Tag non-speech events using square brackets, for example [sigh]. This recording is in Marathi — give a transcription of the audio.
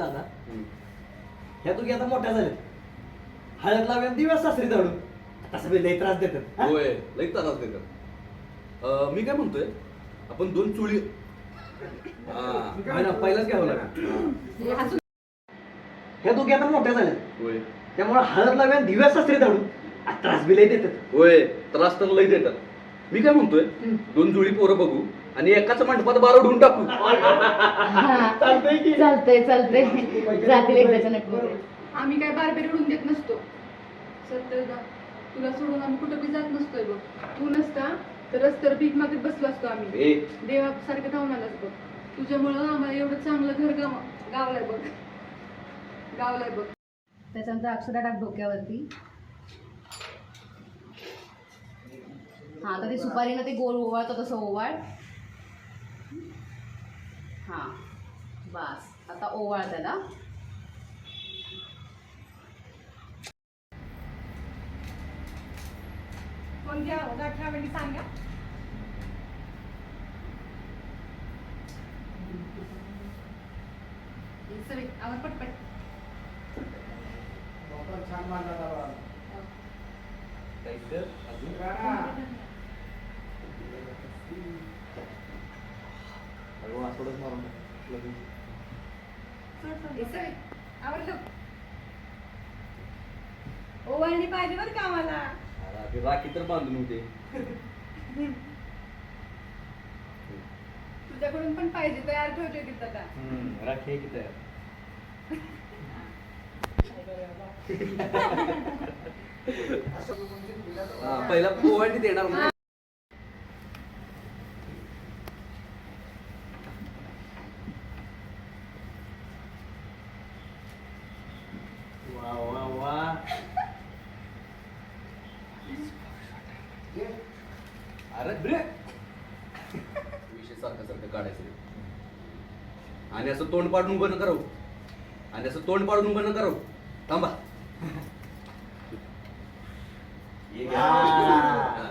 दादा. ह्या दोघी आता मोठ्या झाल्यात. हळद लावून दिवस सासरी धाडून तसं बी लई त्रास देतात. हा? होय लई त्रास देतात. अं, मी काय म्हणतोय आपण दोन चुळी [laughs] हा. होय ना, पहिलाच घ्यावं लागेल. हा. ह्या दोघी आता मोठ्या झाल्यात. होय. त्यामुळे हळद लावून दिवस सासरी धाडून आ, त्रास बी लई देतात. होय त्रास तर लई देतात. मी काय म्हणतोय? दोन जुळी पोरं बघू आणि एकाच मंडपात बारा उडून टाकू. चालतंय की? चालतंय चालतंय. जातील एकदाच्या नटमध्ये आम्ही काय बारबेरी उडून देत नसतो. सत्तर दा तुला सोडून आम्ही कुठं बी जात नसतोय बघ. तू नसता तर रस्त्यावर भीक मागत बसलो असतो आम्ही. देवासारखं धावून आलास बघ. तुझ्यामुळं आम्हाला एवढं चांगलं घर गाव गावलाय बघ. गावलाय बघ. त्याच्यानंतर अक्षरा टाक डोक्यावरती. हा तर ते सुपारीनं ते गोल ओवाळतं तसं ओवाळ. हा बस. आता ओवाळ त्याला. कोणत्या गाठ्यावेळी सांगा? सरी आवर पटपट. हे. सरी आवडलं ओवाळणी पाहिजे बरं का आम्हाला ते राखी तर बांधून होते तुझ्याकडून पण पाहिजे तयार ठेवते तिथं आता राखी की तयार हा, पहिला पोवाडी देणार वा वा वा अरे ब्रे. विषय सारखं सारखं काढायचं आणि असं तोंड पाडून उभं करू. आणि असं तोंड पाडून उभं करू. थांबा. ये घ्या. हा.